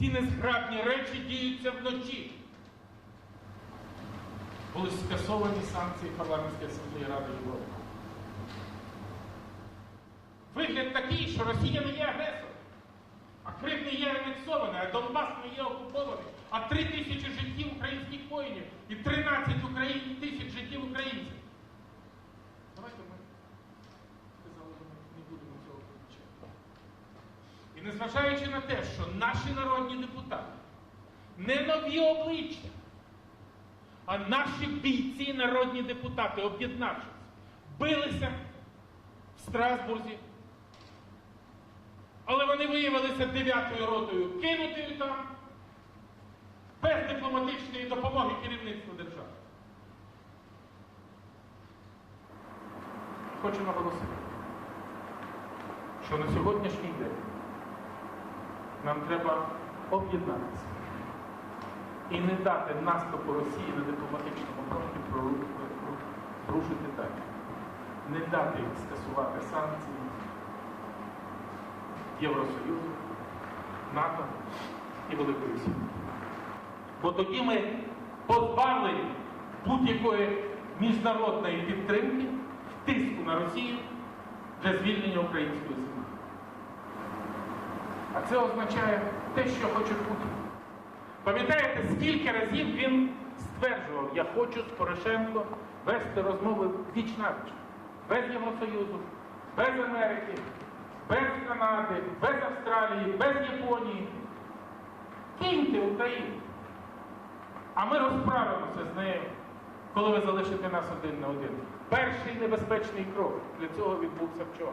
Ці незграбні речі діються вночі. Були скасовані санкції парламентської асамблеї Ради Європи. Вигляд такий, що Росія не є агресором, а Крим не є анексований, а Донбас не є окупований, а 3 тисячі життів українських воїнів і 13 Україн... тисяч життів українців. Давайте ми сказали, що ми не будемо цього включати. І незважаючи на те, що наші народні депутати не нові обличчя, а наші бійці, народні депутати, об'єднавшись, билися в Страсбурзі. Але вони виявилися дев'ятою ротою кинутою там без дипломатичної допомоги керівництва держави. Хочу наголосити, що на сьогоднішній день нам треба об'єднатися і не дати наступу Росії на дипломатичному фронті прору- зрушити далі. Не дати скасувати санкції Євросоюзу, НАТО і Великої Сім'ї. Бо тоді ми позбавлені будь-якої міжнародної підтримки, тиску на Росію для звільнення української землі. А це означає те, що хоче Путін. Пам'ятаєте, скільки разів він стверджував, я хочу з Порошенко вести розмови віч навіч, без Євросоюзу, без Америки, без Канади, без Австралії, без Японії. Киньте Україну. А ми розправимося з нею, коли ви залишите нас один на один. Перший небезпечний крок для цього відбувся вчора.